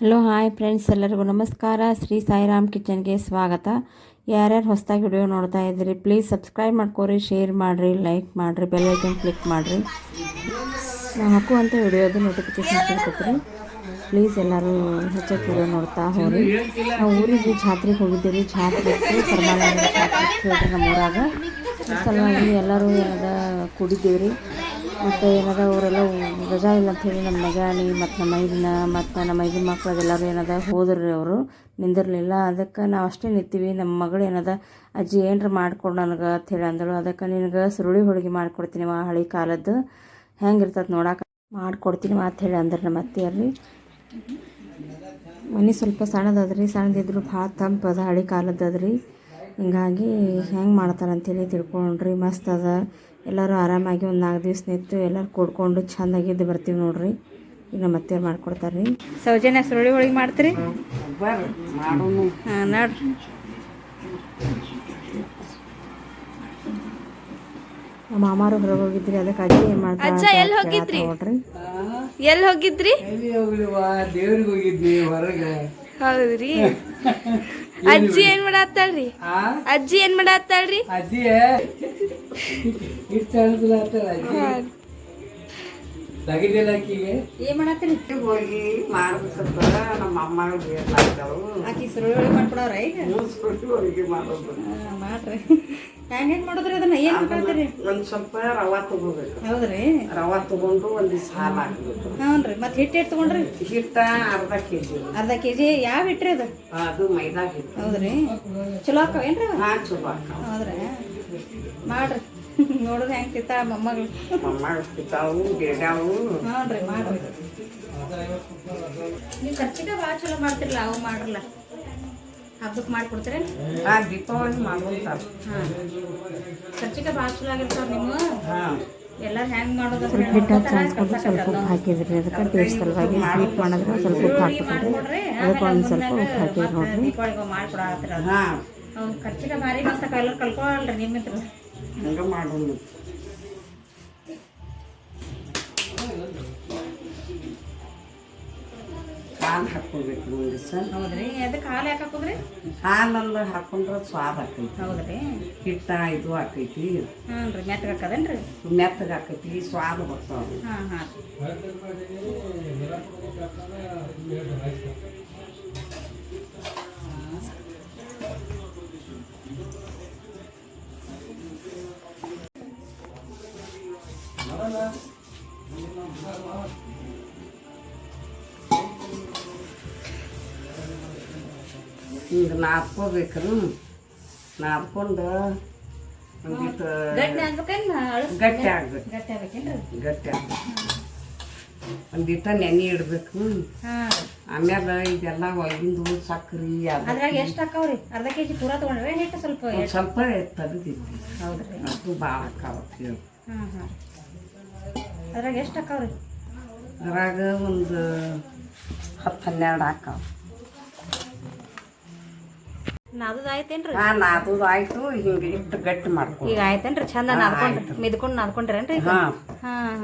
Hello, hi friends, ಎಲ್ಲರಿಗೂ ನಮಸ್ಕಾರ. ಶ್ರೀ ಸಾಯಿರಾಮ್ ಕಿಚನ್ಗೆ ಸ್ವಾಗತ. ಯಾರ್ಯಾರು ಹೊಸದಾಗಿ ವಿಡಿಯೋ ನೋಡ್ತಾ ಇದ್ದೀರಿ ಪ್ಲೀಸ್ ಸಬ್ಸ್ಕ್ರೈಬ್ ಮಾಡ್ಕೋರಿ ಶೇರ್ ಮಾಡಿರಿ ಲೈಕ್ ಮಾಡಿರಿ ಬೆಲ್ ಐಕನ್ ಕ್ಲಿಕ್ ಮಾಡಿರಿ. ನಾವು ಹಾಕುವಂಥ ವಿಡಿಯೋದು ನೋಟಿಫಿಕೇಶನ್ ಸಿಗ್ತೈತ್ರಿ ಪ್ಲೀಸ್ ಎಲ್ಲರೂ ಹೆಚ್ಚಾಗಿ ವಿಡಿಯೋ ನೋಡ್ತಾ ಹೋಗ್ರಿ. ನಾವು ಊರಿಗೆ ಜಾತ್ರೆಗೆ ಹೋಗಿದ್ದೀವಿ ಜಾತ್ರೆ ಪರಮಾನಂದ ಜಾತ್ರೆ ನಮ್ಮ ಊರಾಗ ಸಲುವಾಗಿ ಎಲ್ಲರೂ ಏನದ ಕುಡಿದ್ದೀವಿ ಮತ್ತು ಏನದ ಅವರೆಲ್ಲ ರಜಾ ಇಲ್ಲ ಅಂತ ಹೇಳಿ ನಮ್ಮ ಮಗಾಣಿ ಮತ್ತು ನಮ್ಮ ಮೈದಿನ ಮತ್ತು ನಮ್ಮ ಮೈದಿನ ಮಕ್ಳು ಎಲ್ಲರೂ ಏನದ ಹೋದ್ರಿ ಅವರು, ನಿಂದಿರಲಿಲ್ಲ. ಅದಕ್ಕೆ ನಾವು ಅಷ್ಟೇ ನಿಂತೀವಿ. ನಮ್ಮ ಮಗಳು ಏನದ, ಅಜ್ಜಿ ಏನರ ಮಾಡಿಕೊಡು ನನಗೆ ಅಂತ ಹೇಳಿ ಅಂದಳು. ಅದಕ್ಕೆ ನಿನಗೆ ಸುರುಳಿ ಹೋಳಿಗೆ ಮಾಡಿಕೊಡ್ತೀನಿ ವಾ ಹಳಿ ಕಾಲದ್ದು. ಹೆಂಗಿರ್ತದೆ ನೋಡಕ್ಕೆ ಮಾಡಿಕೊಡ್ತೀನಿ ಹೇಳಿ ಅಂದ್ರೆ ನಮ್ಮ ಅತ್ತೆಯಲ್ಲಿ ಮನೆ ಸ್ವಲ್ಪ ಸಣ್ಣದದ್ರಿ. ಸಣ್ಣದಿದ್ರು ಭಾಳ ತಂಪದ ಹಳೆ ಕಾಲದ್ದದ್ರಿ ಹಿಂಗಾಗಿ ಹೆಂಗೆ ಮಾಡ್ತಾರೆ ಅಂತೇಳಿ ತಿಳ್ಕೊಂಡ್ರಿ. ಮಸ್ತ್ ಅದ. ಎಲ್ಲರೂ ಆರಾಮಾಗಿ ಒಂದು ನಾಲ್ಕು ದಿವಸ ನಿಂತು ಎಲ್ಲರೂ ಕೊಡ್ಕೊಂಡು ಚೆಂದಾಗಿದ್ದು ಬರ್ತೀವಿ ನೋಡ್ರಿ. ಈಗ ನಮ್ಮ ಅತ್ತೆ ಮಾಡ್ಕೊಡ್ತಾರೆ ರೀ ಸೌಜನ್ಯ ಸುರುಳಿ ಹೋಳಿಗೆ ಮಾಡ್ತೀರಿ? ಮಾಡೋನು ಹಾಂ ನೋಡ್ರಿ. ನಮ್ಮ ಮಾಮಾರು ಹೊರಗೆ ಹೋಗಿದ್ರಿ ಅದಕ್ಕೆ ಅಜ್ಜಿ ಏನು ಮಾಡ್ತಾರೆ ಎಲ್ಲಿ ಹೋಗಿದ್ರಿ? ನೋಡ್ರಿ. ಎಲ್ಲಿ ಹೋಗಿದ್ರಿ? ದೇವ್ರಿಗೆ ಹೋಗಿದ್ವಿ ಹೊರಗೆ. ಹೌದ್ರಿ. ಅಜ್ಜಿ ಏನ್ ಮಾಡಾತ್ತಾಳ್ರಿ? ಅಜ್ಜಿ ಏನ್ ಮಾಡಾತ್ತಾಳ್ರಿ? ಅಜ್ಜಿ ತಗಿದಿಲ್ಲ ಏನು ಮಾಡತ್ತೀರಿ? ಹೋಗಿ ಮಾಡ್ಬೇಕಂತ ನಮ್ಮ ಆಕಿ ಸುರುಳಿ ಮಾಡ್ಕೊಡೋರ ಈಗ? ಮುಗಿಸ್ಕೊಟ್ಟು ಮಾಡೋದು. ಮಾಡ್ರಿ. ಮಾಡೋದ್ರಿ ಅದನ್ನ? ಏನು ಮಾಡ್ಕೊಳ್ತೀರಿ? ಒಂದ್ ಸ್ವಲ್ಪ ರವಾ ತಗೋಬೇಕು. ಹೌದ್ರಿ. ರವಾ ತಗೊಂಡು ಒಂದು ಹಾಲು ಹಾಕ್ಬೇಕು. ಹ್ಞೂ ರೀ ಮತ್ತು ಹಿಟ್ಟು ತೊಗೊಂಡ್ರಿ? ಹಿಟ್ಟ ಅರ್ಧ ಕೆಜಿ. ಅರ್ಧ ಕೆಜಿ. ಯಾವ ಹಿಟ್ರಿ ಅದು? ಅದು ಮೈದಾ ಹಿಟ್ಟು. ಹೌದ್ರಿ. ಚಲೋ ಹಾಕವೇನ್ರಿ? ಹಾ ಚಲೋ ಹೌದ್ರಿ? ಮಾಡ್ರಿ. ನೋಡಿದ್ರೆ ಹೆಂಗೆ ತಿಂತಾಳ ಮೊಮ್ಮಗಳು. ಹ್ಞೂ ರೀ ಮಾಡ್ರಿ. ನೀವು ಖರ್ಚಿಗೆ ಭಾಳ ಚಲೋ ಮಾಡ್ತಿರಲ್ಲ ಅವು ಮಾಡ್ರಲ್ಲ. ಹಬ್ಬಕ್ಕೆ ಮಾಡ್ಕೊಡ್ತೀರಿ ಆ ದೀಪಾವಳಿ ಹಾಂ. ಖರ್ಚಿಗೆ ಭಾಳ ಚಲೋ ಆಗಿರ್ತಾವ ನಿಮ್ಮ ಹಾ. ಎಲ್ಲರೂ ಹೆಂಗೆ ಮಾಡೋದು ಸ್ವಲ್ಪ ಹಿಟ್ಟು ಸ್ವಲ್ಪ ಉಪ್ಪು ಹಾಕಿದ್ರಿ ಅದಕ್ಕೆ ಟೇಸ್ಟ್ ಸಲುವಾಗಿ ಸ್ವೀಟ್ ಮಾಡಿದ್ರೆ ಸ್ವಲ್ಪ ಉಪ್ಪು ಹಾಕಿದ್ರಿ ಅದಕ್ಕೆ ಒಂದು ಸ್ವಲ್ಪ ಉಪ್ಪು ಹಾಕಿದ್ರಿ ನೋಡ್ರಿ. ಹಾ. ಖರ್ಚಿಗೆ ಭಾರಿ ಮಸ್ತ್ ಕಲರ್ ಕಲ್ಕೊಳ್ಳಲ್ರಿ ಹಂಗ ಮಾಡೋಣ ಹಾಲು ಹಾಕ್ಕೊಳ್ಬೇಕು ಒಂದು ದಿವಸ ಹೌದ್ರಿ? ಅದಕ್ಕೆ ಹಾಲು ಯಾಕೆ ಹಾಕೋದ್ರಿ? ಹಾಲಂದು ಹಾಕೊಂಡ್ರೆ ಸ್ವಾದ ಆಕೈತಿ. ಹೌದ್ರಿ? ಹಿಟ್ಟ ಇದು ಆಕೈತಿ. ಹ್ಞೂ ರೀ ಮೆತ್ತಗೆ ಹಾಕದೇನ್ರಿ? ಮೆತ್ತಗೆ ಆಕೈತಿ ಸ್ವಾದ ಬರ್ತಾವ. ಹಾಂ ಹಾಂ. ಹಿಂಗೆ ನಾದ್ಕೋಬೇಕ್ರಿ ನಾದ್ಕೊಂಡು ಒಂದಿಟ್ಟು ಗಟ್ಟಿ ಆಗ್ಬೇಕೇನು ಗಟ್ಟಿ ಆಗ್ಬೇಕು. ಗಟ್ಟಿ ಆಗ್ಬೇಕೇನ್ರಿ? ಗಟ್ಟಿ ಆಗ್ಬೇಕು. ಒಂದಿಟ್ಟು ನೆನೆ ಇಡ್ಬೇಕು. ಆಮೇಲೆ ಇದೆಲ್ಲ ಒಳಗಿಂದು ಅದು. ಅದ್ರಾಗ ಎಷ್ಟು ಹಾಕಾವ್ರಿ ಅರ್ಧ ಕೆ ಜಿ ಪೂರ ತೊಗೊಂಡ್ರೆ ಹಿಟ್ಟು ಸ್ವಲ್ಪ ಸ್ವಲ್ಪ ತೆಗ್ದಿದ್ವಿ ಹೌದ್ರಿ. ಅದು ಭಾಳ ಆಕಾವತ್ತು ಹಾಂ ಹಾಂ. ಅದ್ರಾಗ ಎಷ್ಟು ಹಾಕಾವ್ರಿ ಅದ್ರಾಗ ಒಂದು ಹತ್ತು ಹನ್ನೆರಡು ಹಾಕಾವ ನಾದದು ಆಯ್ತೇನ್ರಿ? ಹಾಂ ನಾದು ಆಯ್ತು ಹಿಂಗೆ ಇಟ್ಟು ಗಟ್ಟಿ ಮಾಡ್ಕೊಂಡು. ಈಗ ಆಯ್ತೇನ್ರಿ ಚಂದ ನಾದ್ಕೊಂಡ್ರಿ ಮಿದ್ಕೊಂಡು ನಾದ್ಕೊಂಡ್ರೇನ್ರಿ ಈಗ? ಹಾಂ. ಹಾಂ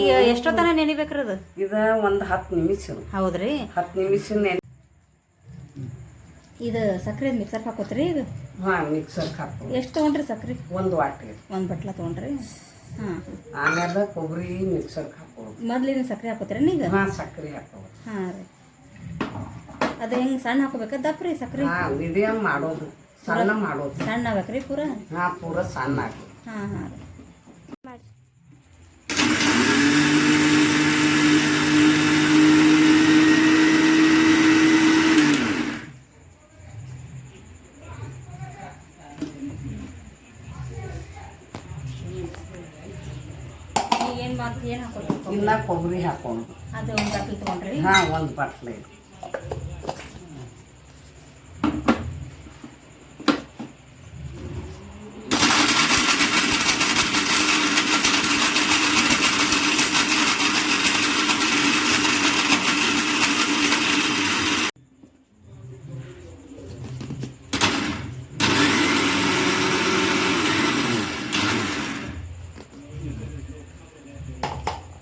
ಈಗ ಎಷ್ಟೊತ್ತನ ನೆನಿಬೇಕ್ರಿ ಅದು? ಇದು ಒಂದು ಹತ್ತು ನಿಮಿಷ. ಹೌದ್ರಿ? ಹತ್ತು ನಿಮಿಷ ನೆನೆ ಇದು ಸಕ್ರೆ ಮಿಕ್ಸರ್ ಹಾಕೋತ್ರಿ ಈಗ? ಹಾಂ ಮಿಕ್ಸರ್ ಹಾಕೋ. ಎಷ್ಟು ತೊಗೊಂಡ್ರಿ ಸಕ್ರೆ? ಒಂದು ವಾಟೆ ಒಂದು ಬಟ್ಲ ತೊಗೊಂಡ್ರಿ? ಹಾಂ. ಆಮೇಲೆ ಕೊಬ್ಬರಿ ಮಿಕ್ಸರ್ ಹಾಕೋದು. ಮೊದ್ಲಿನ ಸಕ್ರೆ ಹಾಕೋತ್ರಿ ಈಗ? ಹಾ ಸಕ್ಕರೆ ಹಾಕೋದು. ಹಾಂ ರೀ. ಅದು ಹೆಂಗೆ ಸಣ್ಣ ಹಾಕೋಬೇಕಾ? ದಪ್ಪ ರೀ ಸಕ್ರೆ. ಮೀಡಿಯಂ ಮೀಡಿಯಮ್ ಮಾಡೋದು. ಸಣ್ಣ ಮಾಡೋದು. ಸಣ್ಣ ಆಗ್ಬೇಕ್ರಿ ಪೂರ? ಹಾ ಪೂರ ಸಣ್ಣ ಹಾಕಿ ಹಾಂ ಹಾಂ. ರೀ ಏನು ಮಾಡ್ತಿ? ಏನು ಹಾಕೋಬೇಕು ಇಲ್ಲ ಕೊಬ್ಬರಿ ಹಾಕೊಂಡು ಅದು ಒಂದು ಬಟ್ಲು ತೊಗೊಂಡ್ರಿ? ಹಾಂ ಒಂದು ಬಟ್ಲೆ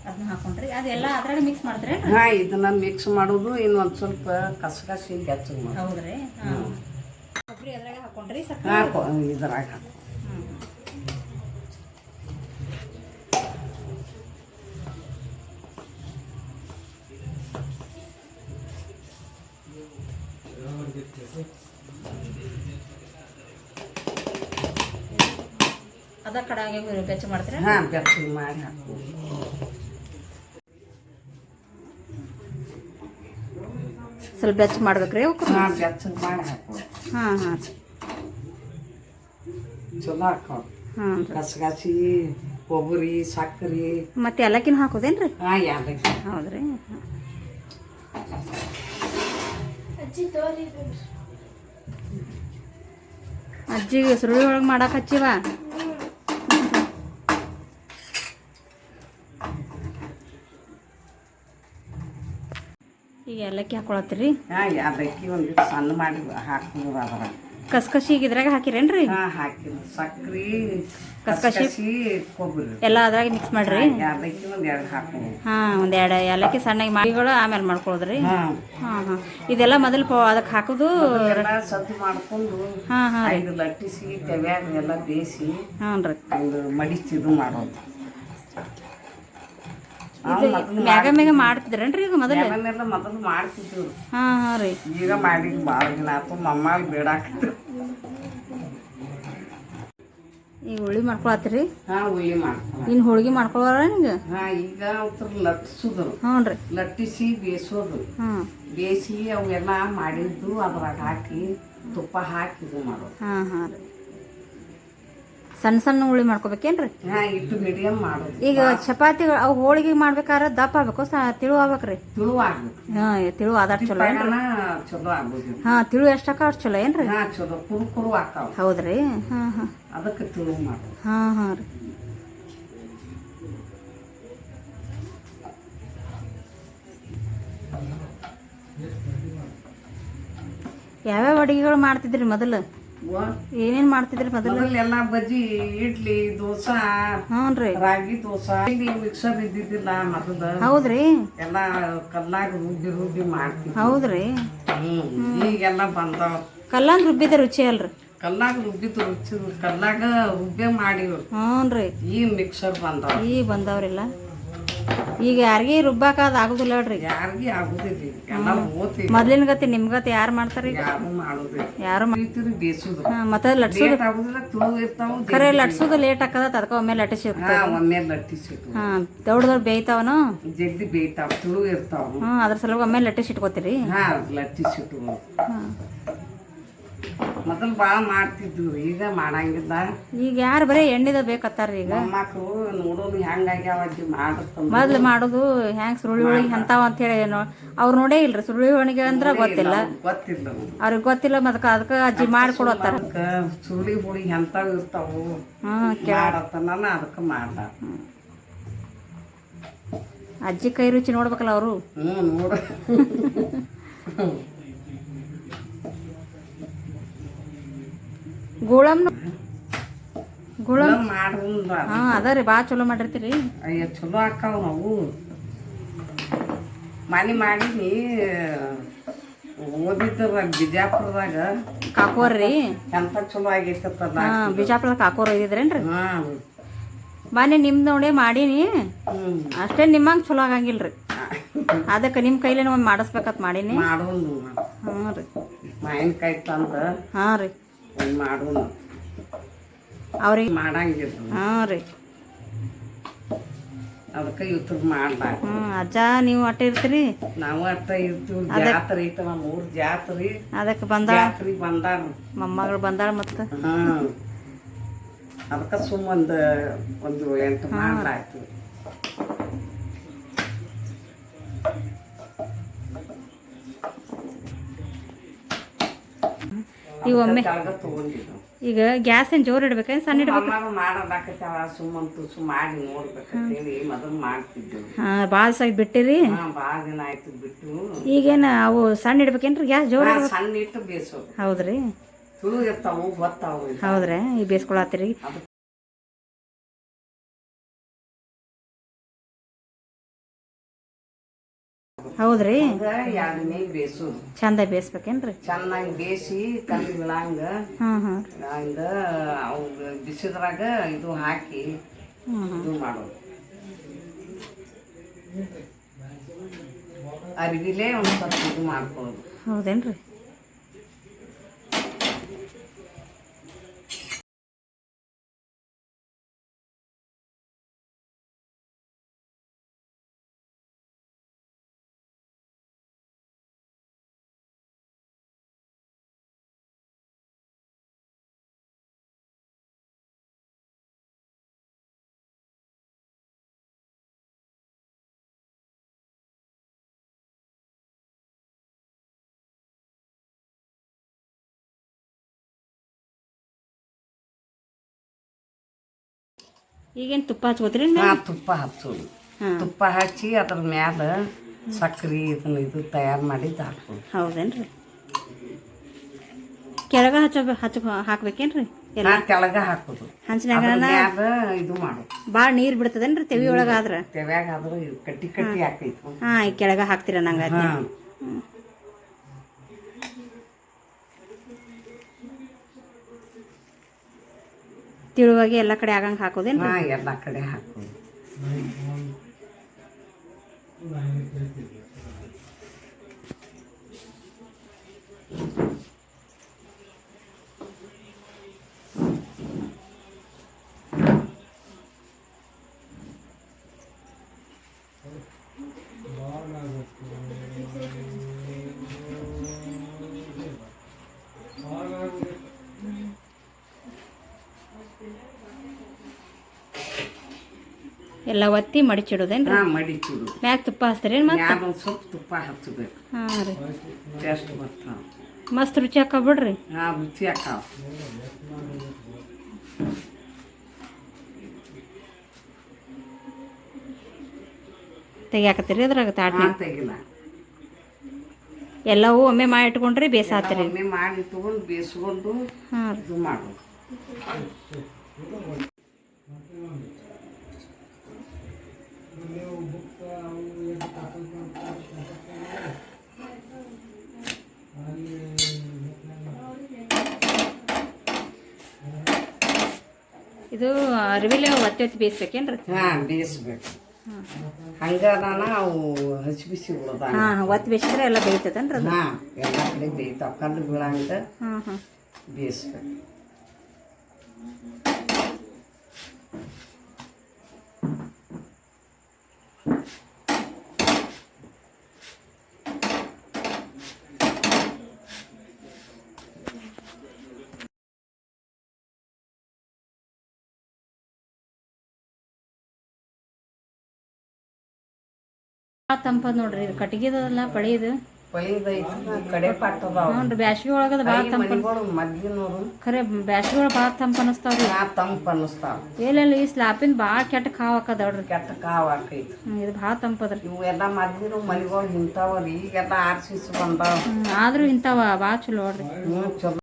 ಅದನ್ನ ಹಾಕೊಂಡ್ರಿ ಅದೆಲ್ಲ ಅದ್ರಾಗ ಮಿಕ್ಸ್ ಮಾಡ್ತೀರಿ ಹಾ ಇದನ್ನ ಮಿಕ್ಸ್ ಮಾಡೋದು ಇನ್ನೊಂದ್ ಸ್ವಲ್ಪ ಕಸಕಸಿ ಬೆಚ್ಚಗೆ ಮಾಡೋದು. ಹೌದ್ರಿ? ಹಾಂ. ಕೊಬ್ಬರಿ ಅದ್ರಾಗ ಹಾಕೊಂಡ್ರಿ ಸಕ್ಕರೆ? ಹಾಕೋ ಇದ್ರಾಗ ಹಾಕು. ಅದ ಕಡಾಗೆ ಬೆಚ್ಚ ಮಾಡ್ತೀರಿ? ಹಾ ಬೆಚ್ಚ ಮಾಡಿ ಹಾಕು ಸ್ವಲ್ಪ ಬೆಚ್ಚ ಮಾಡ್ಬೇಕ್ರಿ ಅವಕ್ಕೆ? ಹಾ ಬೆಚ್ಚಗೆ ಮಾಡಿ ಹಾಕು ಹಾಂ ಹಾಂ. ಚಲೋ ಹಾಕೋ ಹಾಂ ಕಸಗಾಸಿ ಕೊಬ್ಬರಿ ಸಕ್ಕರೆ ಮತ್ತೆ ಎಲ್ಲಕ್ಕಿನ ಹಾಕೋದೇನ್ರಿ? ಹಾ ಹೌದ್ರಿ. ಅಜ್ಜಿಗೆ ಸುರುಳಿ ಒಳಗೆ ಮಾಡಕ್ಕೆ ಹಚ್ಚಿವ? ಈಗ ಏಲಕ್ಕಿ ಹಾಕೊಳತ್ತೀರಿ ಹಾ ಒಂದು ಸಣ್ಣ ಮಾಡಿ ಹಾಕ್ತೀವಿ ಅದ್ರಾಗ. ಕಸ್ಕಸಿ ಈಗ ಇದ್ರಾಗ ಹಾಕಿರೇನ್ರಿ? ಹಾ ಹಾಕಿ ಸಕ್ರಿ ಕಸ್ಕಸಿ? ಕಸಕಸಿ ಕೊಬ್ಬರಿ. ಎಲ್ಲ ಅದ್ರಾಗ ಮಿಕ್ಸ್ ಮಾಡ್ರಿ? ಯಾಲಕ್ಕಿ ಒಂದ್ ಎರಡು ಹಾಂ ಒಂದು ಎರಡು ಏಲಕ್ಕಿ ಸಣ್ಣಗೆ ಮಾಡಿಗಳು ಆಮೇಲೆ ಮಾಡ್ಕೊಳ್ಳೋದ್ರಿ ಹಾ. ಹಾಂ ಹಾಂ. ಇದೆಲ್ಲ ಮೊದಲು ಪ ಅದಕ್ಕೆ ಹಾಕೋದು? ಎಲ್ಲ ಸದ್ದು ಮಾಡ್ಕೊಂಡು ಹಾಂ ಹಾಂ ಐದು ಲಟ್ಟಿಸಿ ತೆವ್ಯಾಗ ಎಲ್ಲ ಬೇಯಿಸಿ ಹ್ಞೂ ರೀ. ಒಂದು ಮಡಿಚಿದು ಮಾಡೋದು. ಮ್ಯಾಗ ಮ್ಯಾಗ ಮಾಡ್ತಿದ್ರೇನ್ರಿ ಈಗ ಮೊದಲು? ಎಲ್ಲ ಮೊದಲು ಮಾಡ್ತಿದ್ರು ಹಾಂ ಹಾಂ ರೀ. ಈಗ ಮಾಡಿ ಭಾಳ ದಿನ ಆತು ಮಮ್ಮಾಗ ಬೇಡಾಕಿತ್ತು ಈಗ ಹುಳಿ ಮಾಡ್ಕೊಳತ್ತೀರಿ? ಹಾ ಹುಳಿ ಮಾಡ್ತಾನ ಇನ್ನು ಹೋಳ್ಗೆ ಮಾಡ್ಕೊಳಾರ ನಿಂಗೆ ಹಾ ಈಗ ಅವ್ರ ಲಟ್ಟಿಸೋದು. ಹ್ಞೂ ರೀ. ಲಟ್ಟಿಸಿ ಬೇಯಿಸೋದು ಹಾಂ ಬೇಯಿಸಿ ಅವೆಲ್ಲ ಮಾಡಿದ್ದು ಅದ್ರಾಗ ಹಾಕಿ ತುಪ್ಪ ಹಾಕಿ ಇದು ಮಾಡೋದು. ಹಾಂ ಹಾಂ ರೀ. ಸಣ್ಣ ಸಣ್ಣ ಹುಳಿ ಮಾಡ್ಕೋಬೇಕೇನ್ರಿ? ಹಾ ಇಟ್ಟು ಮೀಡಿಯಂ ಮಾಡೋದು. ಈಗ ಚಪಾತಿ ಅವು ಹೋಳಿಗೆ ಮಾಡ್ಬೇಕಾದ್ರೆ ದಪ್ಪ ಆಗ್ಬೇಕು ಸಾ ತಿಳು ಆಗ್ಬೇಕ್ರಿ. ತುಳು ಆಗ್ಬೇಕು. ಹಾಂ ತಿಳು ಆದಷ್ಟು ಚಲೋ ಏನ್ರಿ? ಪಯಣ ಚಲೋ ಆಗೋದು ಹಾ ತಿಳು ಎಷ್ಟಾಕ ಅಷ್ಟು ಚಲೋ ಏನ್ರಿ? ಹಾ ಚಲೋ ಕುರು ಕುರು ಆಕಾವ ಹೌದ್ರಿ? ಹಾ ಹಾ. ಅದಕ್ಕೆ ತುಳು ಮಾಡೋದು. ಹಾಂ ಹಾಂ ರೀ. ಯಾವ್ಯಾವ ಅಡಿಗೆಗಳು ಮಾಡ್ತಿದ್ರಿ ಮೊದಲು? ಏನೇನು ಮಾಡ್ತಿದ್ರಿ ಮೊದಲು? ಎಲ್ಲ ಬಜ್ಜಿ ಇಡ್ಲಿ ದೋಸಾ ಹ್ಞೂ ರೀ. ರಾಗಿ ದೋಸಾ. ಇಲ್ಲಿ ಮಿಕ್ಸರ್ ಇದ್ದಿದ್ದಿಲ್ಲ ಮೊದಲ ಹೌದ್ರಿ? ಎಲ್ಲ ಕಲ್ಲಾಗ ರುಬ್ಬಿ ರುಬ್ಬಿ ಮಾಡ್ತೀವಿ ಹೌದ್ರಿ? ಹ್ಮ್. ಈಗೆಲ್ಲ ಬಂದಾವ. ಕಲ್ಲಂಗ್ ರುಬ್ಬಿದ ರುಚಿ ಅಲ್ರಿ? ಕಲ್ಲಾಗ ರುಬ್ಬಿದ್ದು ರುಚಿ ಕಲ್ಲಾಗ ರುಬ್ಬೆ ಮಾಡಿವ್ರಿ. ಹ್ಞೂ ರೀ. ಈ ಮಿಕ್ಸರ್ ಬಂದಾವ. ಈ ಬಂದವ್ರಿಲ್ಲ. ಈಗ ಯಾರಿಗೆ ರುಬ್ಬಾಕ ಅದು ಆಗುದಿಲ್ಲ ನೋಡ್ರಿ ಯಾರಿಗೂ ಆಗುದಿಲ್ಲ. ಎಲ್ಲ ಮೊದ್ಲಿನ ಗತಿ ನಿಮ್ಗತಿ ಯಾರು ಮಾಡ್ತಾರ ಈಗ? ಯಾರು ಹಾಂ ಮತ್ತೆ ಲಟ್ಸೋದು. ಲೇಟ್ ಆಗುದಿಲ್ಲ ತುಳು ಇರ್ತಾವ ಖರೆ ಲಟ್ಸೋದು ಲೇಟ್ ಆಕದ ಅದಕ್ಕ ಒಮ್ಮೆ ಲಟ್ಟಿಸಿ ಹಾ ಒಮ್ಮೆ ಲಟ್ಟಿಸಿಟ್ಟು ಹಾಂ ದೊಡ್ಡ ದೊಡ್ಡ ಬೇಯ್ತಾವನು? ಜಲ್ದಿ ಬೇಯ್ತಾವ ತುಳು ಇರ್ತಾವ. ಹ್ಞೂ ಅದ್ರ ಸಲುವಾಗಿ ಒಮ್ಮೆ ಲಟ್ಟಿಸಿ ಇಟ್ಕೋತೀರಿ. ಹಾ ಲಟ್ಟಿಸಿಟ್ಟು ಹಾಂ. ಮೊದಲು ಭಾಳ ಮಾಡ್ತಿದ್ವಿ ಈಗ ಮಾಡಂಗಿಲ್ಲ. ಈಗ ಯಾರು ಬರೀ ಎಣ್ಣೆದ ಬೇಕತ್ತಾರ ಈಗ? ಮಕ್ಕಳು ನೋಡೋದು ಹೆಂಗಾಗ್ಯಾವ ಅಜ್ಜಿ ಮಾಡಿರ್ತಂದು ಮೊದ್ಲು ಮಾಡೋದು ಹ್ಯಾಂಗ್ ಸುರುಳಿ ಹೋಳಿಗೆ ಅಂತಾವ ಅಂತ ಹೇಳಿ ಏನೋ ಅವ್ರು ನೋಡೇ ಇಲ್ರಿ ಸುರುಳಿ ಹೋಳಿಗೆ ಅಂದ್ರೆ ಗೊತ್ತಿಲ್ಲ. ಗೊತ್ತಿಲ್ಲ ಅವ್ರಿಗೆ ಗೊತ್ತಿಲ್ಲ ಮತ್ತೆ ಅದಕ್ಕೆ ಅಜ್ಜಿ ಮಾಡಿಕೊಡತ್ತಾರ. ಅದಕ್ಕೆ ಸುರುಳಿ ಹುಳಿ ಎಂತಾವ್ ಇರ್ತಾವು. ಹಾಂ ಮಾಡತ್ತನ ಅದಕ್ಕೆ ಮಾಡ್ದ ಅಜ್ಜಿ ಕೈ ರುಚಿ ನೋಡ್ಬೇಕಲ್ಲ ಅವರು? ಹ್ಞೂ ನೋಡ. ಗೋಳಮ್ನು ಗೋಳಂ ಮಾಡುದ ಹಾಂ ಅದ ರೀ ಭಾಳ ಚಲೋ ಮಾಡಿರ್ತೀರಿ. ಅಯ್ಯ ಚಲೋ ಆಕಾವ ಅವು. ಮನೆ ಮಾಡೀನಿ ಓದಿದ್ದರ ಬಿಜಾಪುರದಾಗ. ಕಾಕೋರ್ರಿ ಎಂತ ಚಲೋ ಆಗಿರ್ತದ ಹಾಂ ಬಿಜಾಪುರದಾಗ ಕಾಕೋರ್ ಒಯ್ದಿದ್ರೇನ್ರಿ ಹಾ. ಮನೆ ನಿಮ್ದು ನೋಡೇ ಮಾಡೀನಿ. ಅಷ್ಟೇ ನಿಮ್ಮಂಗೆ ಚಲೋ ಆಗಂಗಿಲ್ರಿ. ಅದಕ್ಕೆ ನಿಮ್ಮ ಕೈಲೇ ಒಂದು ಮಾಡಿಸ್ಬೇಕಂತ ಮಾಡೀನಿ. ಮಾಡೋನು ಹ್ಞೂ ರೀ. ಮಾವಿನಕಾಯಿ ತಂದು. ಹಾಂ ರೀ. ಮಾಡೋನು ಅವ್ರಿಗೆ ಮಾಡಂಗಿಲ್ಲ. ಹಾಂ ರೀ. ಅದಕ್ಕೆ ಇವತ್ತು ಮಾಡ್ದ ಹ್ಞೂ ಅಜ್ಜ ನೀವು ಅಟ್ಟ ಇರ್ತೀರಿ? ನಾವು ಅಟ್ಟ ಇರ್ತೀವಿ. ಜಾತ್ರೆ ನಮ್ಮ ಮೂರ್ ಜಾತ್ರೆ. ಅದಕ್ಕೆ ಬಂದ ಜಾತ್ರೆ ಬಂದಾರ ಮೊಮ್ಮಗಳು ಬಂದಾಳ ಮತ್ತೆ? ಹಾ. ಅದಕ್ಕೆ ಸುಮ್ಮ ಒಂದು ಎಂಟು ಮಾಡ್ಲಾಯ್ತು. ಈಗ ಒಮ್ಮೆ ಈಗ ಗ್ಯಾಸ್ ಏನು ಜೋರು ಇಡ್ಬೇಕೇನು ಸಣ್ಣ ಇಡ್ಬೇಕು? ಅಮ್ಮಾರು ಮಾಡೋದಾಕತ್ತಾವ ಸುಮ್ಮನ್ ತುಸು ಮಾಡಿ ನೋಡ್ಬೇಕಂತೇಳಿ ಮೊದಲು ಮಾಡ್ತಿದ್ದೆವು. ಹಾಂ ಭಾಳ ಸಾಗಿ ಬಿಟ್ಟಿರಿ? ಭಾಳ ದಿನ ಆಯ್ತು ಬಿಟ್ಟು. ಈಗೇನು ಅವು ಸಣ್ಣ ಇಡ್ಬೇಕೇನ್ರಿ ಗ್ಯಾಸ್ ಜೋರು ಸಣ್ಣ ಇಟ್ಟು ಬೇಯಿಸೋದು. ಹೌದ್ರಿ. ತುಳು ಇರ್ತಾವು ಗೊತ್ತಾವು ಹೌದ್ರಿ. ಈಗ ಬೇಯಿಸ್ಕೊಳತ್ತೀರಿ. ಹೌದ್ರಿ? ಎರಡು ಚಂದ ಬೇಯಿಸ್ಬೇಕೇನ್ರಿ ಚೆನ್ನಾಗಿ ಬೇಯಿಸಿ ಕಲ್ಲು ಬೀಳಂಗ ಹಾಂ ಹಾಂ ಹಂಗ ಅವು ಬಿಸಿದ್ರಾಗ ಇದು ಹಾಕಿ ಇದು ಮಾಡೋದು. ಅರಿವಿಲೇ ಒಂದು ಸ್ವಲ್ಪ ಇದು ಮಾಡ್ಕೊಳ್ಳೋದು. ಹೌದೇನ್ರಿ? ಈಗೇನು ತುಪ್ಪ ಹಚ್ಕೋತೀರಿ ನಾ ತುಪ್ಪ ಹಚ್ಚೋದು ತುಪ್ಪ ಹಚ್ಚಿ ಅದ್ರ ಮ್ಯಾಲ ಸಕ್ಕರೆ ಇದನ್ನ ಇದು ತಯಾರು ಮಾಡಿ ಹಾಕೋದು ಹೌದೇನ್ರಿ? ಕೆಳಗ ಹಚ್ಚ ಹಚ್ಚ ಹಾಕ್ಬೇಕೇನ್ರಿ? ಎಲ್ಲ? ಕೆಳಗ ಹಾಕೋದು. ಹಂಚಿನಾಗ ಇದು ಮಾಡೋದು. ಭಾಳ ನೀರು ಬಿಡ್ತದೇನ್ರಿ ತೆವಿ ಒಳಗಾದ್ರೆ? ಆದ್ರೆ ತೆವ್ಯಾಗ ಆದ್ರೆ ಕಟ್ಟಿ ಕಟ್ಟಿ ಹಾಕ್ತೈತಿ ಹಾಂ ಈ ಕೆಳಗೆ ಹಾಕ್ತೀರ ನಂಗೆ ತಿಳುವಾಗಿ ಎಲ್ಲ ಕಡೆ ಆಗಂಗೆ ಹಾಕೋದೇನು ಎಲ್ಲ ಕಡೆ ಹಾಕೋದು. ಎಲ್ಲ ಒತ್ತಿ ಮಡಿಚಿಡೋದೇನ್ರಿ? ಹಾ ಮಡಿಚುಡು ಮ್ಯಾಗ ತುಪ್ಪ ಹಚ್ತೀರೇನು ಮತ್ತೆ? ಒಂದು ಸ್ವಲ್ಪ ತುಪ್ಪ ಹಚ್ಚಬೇಕು ಹಾಂ ರೀ. ಟೇಸ್ಟ್ ಬರ್ತಾವೆ ಮಸ್ತ್ ರುಚಿ ಹಾಕ ಬಿಡ್ರಿ. ಹಾಂ ರುಚಿ ಹಾಕಾವ ತೆಗಿಯಾಕತ್ತೀರಿ ಅದ್ರಾಗ ಹಾ ತಾಟ್ನಾಗ ತೆಗಿಲ್ಲ. ಎಲ್ಲವೂ ಒಮ್ಮೆ ಮಾಡಿ ಇಟ್ಕೊಂಡ್ರಿ ಬೇಸಾತ್ರಿ. ಒಮ್ಮೆ ಮಾಡಿ ತಗೊಂಡು ಬೇಯಿಸ್ಕೊಂಡು ಹಾಂ ರೀ. ಇದು ಮಾಡೋದು ಇದು ಅರಿವಿಲೆ ಒತ್ತಿ ಒತ್ತಿ ಬೇಯಿಸ್ಬೇಕೇನ್ರಿ? ಹಾಂ ಬೇಯಿಸ್ಬೇಕು. ಹಂಗಾದಾನ ಅವು ಹಸಿ ಬಿಸಿ ಉಳ್ದಾನ ಹಾಂ ಒತ್ತಿ ಬೇಯಿಸಿದ್ರೆ ಎಲ್ಲ ಬೇಯ್ತದನ್ರಿ ಹಾಂ ಹಾ ಎಲ್ಲ ಕಡೆ ಬೇಯ್ತಾವ. ಕಲ್ಲು ಬೀಳಂಗ ಹಾಂ ಹಾಂ. ಬೇಯಿಸ್ಬೇಕು. ತಂಪದ ನೋಡ್ರಿ ಇದು ಕಟ್ಟಿಗೆದಲ್ಲ ಪಳಿ ಇದು ಪಳಿದೈತಿ ಕಡೆ ಪಟ್ಟದಾವ ಹ್ಞೂ ರೀ ಬ್ಯಾಸ್ಗಿ ಒಳಗದ ಭಾಳ ತಂಪ. ಖರೆ ಬ್ಯಾಸ್ಗಿ ಒಳಗೆ ಭಾಳ ತಂಪ ಅನಿಸ್ತಾವ್ರಿ ತಂಪು ಅನ್ನಿಸ್ತಾವ ಎಲ್ಲೆಲ್ಲ ಈ ಸ್ಲಾಪಿನ ಭಾಳ ಕೆಟ್ಟ ಕಾವ್ ಹಾಕದ ನೋಡ್ರಿ ಕೆಟ್ಟ ಕಾವ್ ಹಾಕೈತಿ ಇದು ಭಾಳ ತಂಪದ್ರಿ ಇವೆಲ್ಲ ಮೊದ್ಲಿನ ಮನೆಗಳು ಇಂಥವ್ರಿ ಈಗೆಲ್ಲ ಆರ್ ಸಿ ಸಿ ಬಂದಾವ. ಆದ್ರೂ ಇಂಥವ ಭಾಳ ಚಲೋ ನೋಡ್ರಿ ಚಲೋ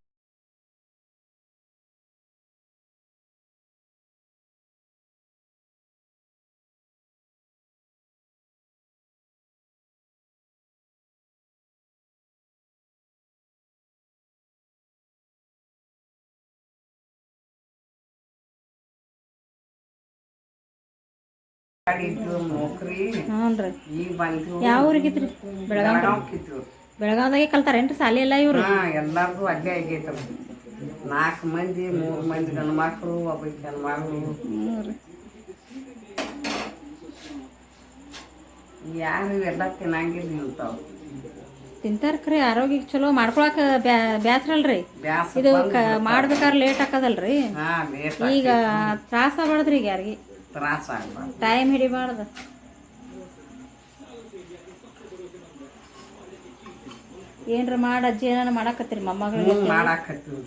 ಯಾವ ಊರಿಗಿತ್ರಿ ಬೆಳಗಾವ್ ಬೆಳಗಾವ್ದಾಗೆ ಕಲ್ತಾರೇನ್ರಿ ಸಾಲಿ ಎಲ್ಲ ಇವ್ರು? ಎಲ್ಲಾರ್ದು ಅಡ್ಡೆ ಆಗೈತಲ್ಲ ನಾಲ್ಕು ಮಂದಿ ಮೂರು ಮಂದಿ ಗಂಡು ಮಕ್ಕಳು ಒಬ್ಬ ಗಂಡು ಮಗಳು ಯಾರು ಎಲ್ಲ ತಿನ್ನಂಗಿಲ್ಲ ಇಂಥವು ತಿಂತಾರ ಖರೆ ಆರೋಗ್ಯಕ್ಕೆ ಚಲೋ. ಮಾಡ್ಕೊಳಕ ಬ್ಯಾಸ್ರಲ್ರಿ? ಬ್ಯಾಸ ಇದು ಮಾಡ್ಬೇಕಾದ್ರೆ ಲೇಟ್ ಹಾಕದಲ್ರಿ? ಈಗ ತ್ರಾಸ ಆಗ್ಬಾರ್ದ್ರಿ ಈಗ ಯಾರಿಗೆ? ತ್ರಾಸ ಆಗ್ಬಾರ್ದು ಟೈಮ್ ಹಿಡಿಬಾರ್ದು. ಏನ್ರ ಮಾಡಿ ಅಜ್ಜಿ ಏನಾರ ಮಾಡಾಕತ್ತೀರಿ ಮೊಮ್ಮಗಳು ಮಾಡಾಕತ್ತಿ ಮಾಡಾಕತ್ತೀವಿ.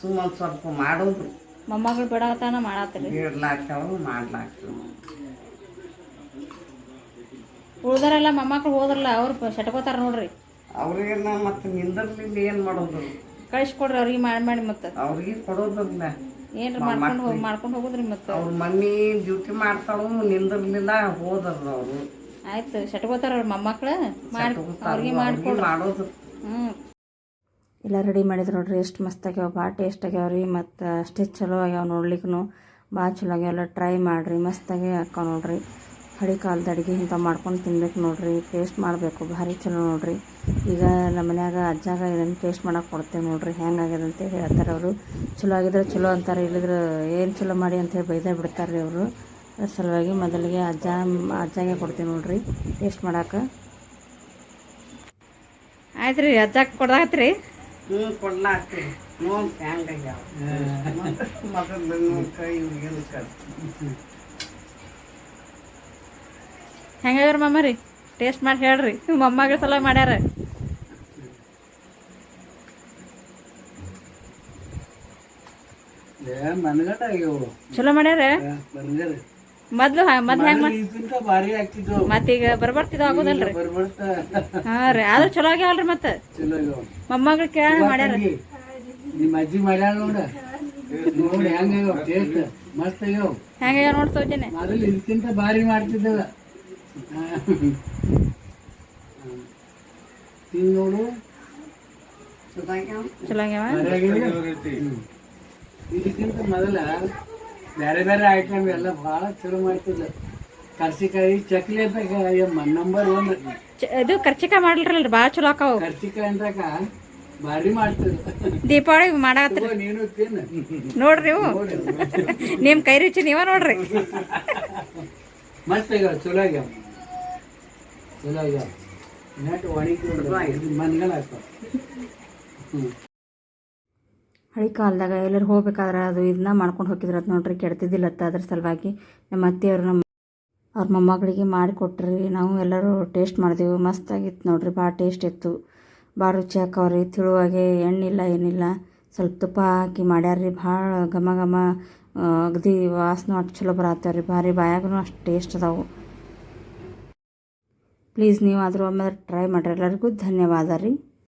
ಸುಮ್ಮನೆ ಸ್ವಲ್ಪ ಮಾಡೋದು. ಮೊಮ್ಮಗಳು ಬಿಡತಾನ ಮಾಡಾತ್ರಿ ಇಡ್ಲಾಕ್ತಾವು ಮಾಡ್ಲಾಕ್ತಾವು ಉಳ್ದಾರೆಲ್ಲ ಮೊಮ್ಮಕ್ಳು ಹೋದ್ರಲ್ಲ ಅವ್ರು ಸೆಟ್ಕೋತಾರ ನೋಡ್ರಿ. ಅವ್ರಿಗೆ ನಾವು ಮತ್ತೆ ನಿಂದರ್ಲಿಂದ ಏನು ಮಾಡೋದು? ಕಳಿಸ್ಕೊಡ್ರಿ ಅವ್ರಿಗೆ ಮಾಡಿ ಮಾಡಿ ಮತ್ತೆ. ಅವ್ರಿಗೆ ಕೊಡೋದಿಲ್ಲ. ಏನ್ರ ಮಾಡ್ಕೊಂಡು ಹೋಗಿ ಮಾಡ್ಕೊಂಡು ಹೋಗುದ್ರಿ ಮತ್ತೆ? ಅವ್ರ ಮಮ್ಮಿ ಡ್ಯೂಟಿ ಮಾಡ್ತಾಳು ನಿಂದಿರ್ಲಿಲ್ಲ ಹೋದ್ರು ಅವರು. ಆಯ್ತು ಶಟ್ಕೋತಾರ ಅವ್ರ ಮೊಮ್ಮಕ್ಳು. ಮಾಡಿ ಅವ್ರಿಗೆ ಮಾಡ್ಕೊಂಡು. ಮಾಡೋದು. ಹ್ಞೂ ಎಲ್ಲ ರೆಡಿ ಮಾಡಿದ್ರು ನೋಡ್ರಿ ಎಷ್ಟು ಮಸ್ತ್ ಆಗ್ಯಾವ ಭಾಳ ಟೇಸ್ಟ್ ಆಗ್ಯಾವ ರೀ ಮತ್ತು ಅಷ್ಟೇ ಚಲೋ ಆಗ್ಯಾವ ನೋಡ್ಲಿಕ್ಕೂ ಭಾಳ ಚಲೋ ಆಗ್ಯಾವ ಟ್ರೈ ಮಾಡಿರಿ ಮಸ್ತಾಗೆ ಹಾಕೋ ನೋಡ್ರಿ. ಹಳಿ ಕಾಲದ ಅಡುಗೆ ಇಂಥ ಮಾಡ್ಕೊಂಡು ತಿನ್ಬೇಕು ನೋಡಿರಿ ಟೇಸ್ಟ್ ಮಾಡಬೇಕು ಭಾರಿ ಚಲೋ ನೋಡಿರಿ. ಈಗ ನಮ್ಮ ಮನ್ಯಾಗ ಅಜ್ಜಾಗ ಇದನ್ನು ಟೇಸ್ಟ್ ಮಾಡಕ್ಕೆ ಕೊಡ್ತೇವೆ ನೋಡ್ರಿ ಹೆಂಗಾಗ್ಯದ ಅಂತ ಹೇಳ್ತಾರೆ ಅವರು. ಚಲೋ ಆಗಿದ್ರೆ ಚಲೋ ಅಂತಾರೆ ಇಲ್ಲದ್ರೆ ಏನು ಚಲೋ ಮಾಡಿ ಅಂತೇಳಿ ಬೈದೇ ಬಿಡ್ತಾರೆ ರೀ ಅವರು. ಅದ್ರ ಸಲುವಾಗಿ ಮೊದಲಿಗೆ ಅಜ್ಜ ಅಜ್ಜಾಗೆ ಕೊಡ್ತೀವಿ ನೋಡಿರಿ ಟೇಸ್ಟ್ ಮಾಡಕ್ಕೆ ಆಯ್ತು ರೀ ಅಜ್ಜಾಕ್ ಕೊಡ್ದಾಗತ್ರಿ ಹ್ಞೂ ಕೊಡ್ಲಾಗ್ತೀವಿ ನೋವು ಹೆಂಗಾಗ್ಯಾವ ಕೈ ಹೆಂಗಾಗ್ಯಾರ ಮಮ್ಮ ರೀ? ಟೇಸ್ಟ್ ಮಾಡಿ ಹೇಳ್ರಿ. ಮೊಮ್ಮಗಳ ಸಲ ಮಾಡ್ಯಾರ. ಚಲೋ ಮಾಡ್ಯಾರ? ಮೊದ್ಲು ಮೊದ್ಲು ಹೆಂಗ್ ಮತ್ತೀಗ ಬರ್ಬರ್ತಿದ ಆಗೋದಲ್ರಿ ಹಾ ರೀ ಆದ್ರೂ ಚಲೋ ಆಗ್ಯಾವಲ್ರಿ ಮತ್ತ. ಆಗ್ಯಾವ. ಕೇಳ ಮಾಡ್ಯಾರ. ನಿಮ್ಮ ಅಜ್ಜಿ ಮಾಡ್ಯಾಳ ನೋಡ. ನೋಡಿ ಹೆಂಗ ಟೇಸ್ಟ್ ಮಸ್ತ್ ಆಗ್ಯಾವ. ಹೆಂಗಾಗ್ಯಾವ ನೋಡಿ ಸೌಜನ್ಯ. ಮೊದಲು ಇದಕ್ಕಿಂತ ಭಾರಿ ಮಾಡ್ತಿದ್ದವ. ತಿಂದು ನೋಡು ಚೆನ್ನಾಗ್ಯಾವ. ಇದಕ್ಕಿಂತ ಮೊದಲ ಬೇರೆ ಬೇರೆ ಐಟಮ್ ಎಲ್ಲ ಭಾಳ ಚಲೋ ಮಾಡ್ತಿದ್ದ ಕರ್ಸಿಕಾಯಿ ಚಕ್ಲಿ ನಂಬರ್ ಒನ್ ಚ- ಇದು ಕರ್ಚಿಕಾಯಿ ಮಾಡ್ಲ್ರಲ್ರಿ ಭಾಳ ಚಲೋ ಆಕಾವು. ಕರ್ಚಿಕಾಯಿ ಅಂದಾಗ ಭಾರಿ ಮಾಡ್ತದ ದೀಪಾವಳಿ ಮಾಡಾತ್ರ. ನೀನು ತಿನ್ನು ನೋಡ್ರಿ ನಿಮ್ ಕೈ ರುಚಿ ನೀವ ನೋಡ್ರಿ. ಮಸ್ತ್ ಆಗ್ಯಾವ ಚಲೋ ಆಗ್ಯಾವ. ಚಲೋ ಇದೆ. ನೆಟ್ಟು ಒಣಗಿ ಹ್ಞೂ ಹಳಿ ಕಾಲದಾಗ ಎಲ್ಲರೂ ಹೋಗ್ಬೇಕಾದ್ರೆ ಅದು ಇದನ್ನ ಮಾಡ್ಕೊಂಡು ಹೋಗಿದ್ರತ್ ನೋಡ್ರಿ ಕೆಡ್ತಿದ್ದಿಲ್ಲತ್ತ ಅದ್ರ ಸಲುವಾಗಿ ನಮ್ಮ ಅತ್ತೆಯವರು ನಮ್ಮ ಅವ್ರ ಮೊಮ್ಮಗಳಿಗೆ ಮಾಡಿಕೊಟ್ರಿ ನಾವು ಎಲ್ಲರೂ ಟೇಸ್ಟ್ ಮಾಡಿದೆವು. ಮಸ್ತಾಗಿತ್ತು ನೋಡ್ರಿ. ಭಾಳ ಟೇಸ್ಟ್ ಇತ್ತು. ಭಾಳ ರುಚಿ ಹಾಕವ್ರಿ. ತಿಳುವಾಗೆ ಎಣ್ಣಿಲ್ಲ ಏನಿಲ್ಲ. ಸ್ವಲ್ಪ ತುಪ್ಪ ಹಾಕಿ ಮಾಡ್ಯಾರ್ರಿ. ಭಾಳ ಘಮ ಘಮ ಅಗದಿ ವಾಸನೆ ಅಷ್ಟು ಚಲೋ ಬರತ್ತವ್ರಿ ಭಾರಿ ಬಾಯಾಗೂ ಅಷ್ಟು ಟೇಸ್ಟ್ ಅದಾವು. ಪ್ಲೀಸ್ ನೀವು ಆದರೂ ಒಮ್ಮೆ ಟ್ರೈ ಮಾಡಿರಿ ಎಲ್ಲರಿಗೂ ಧನ್ಯವಾದ ರೀ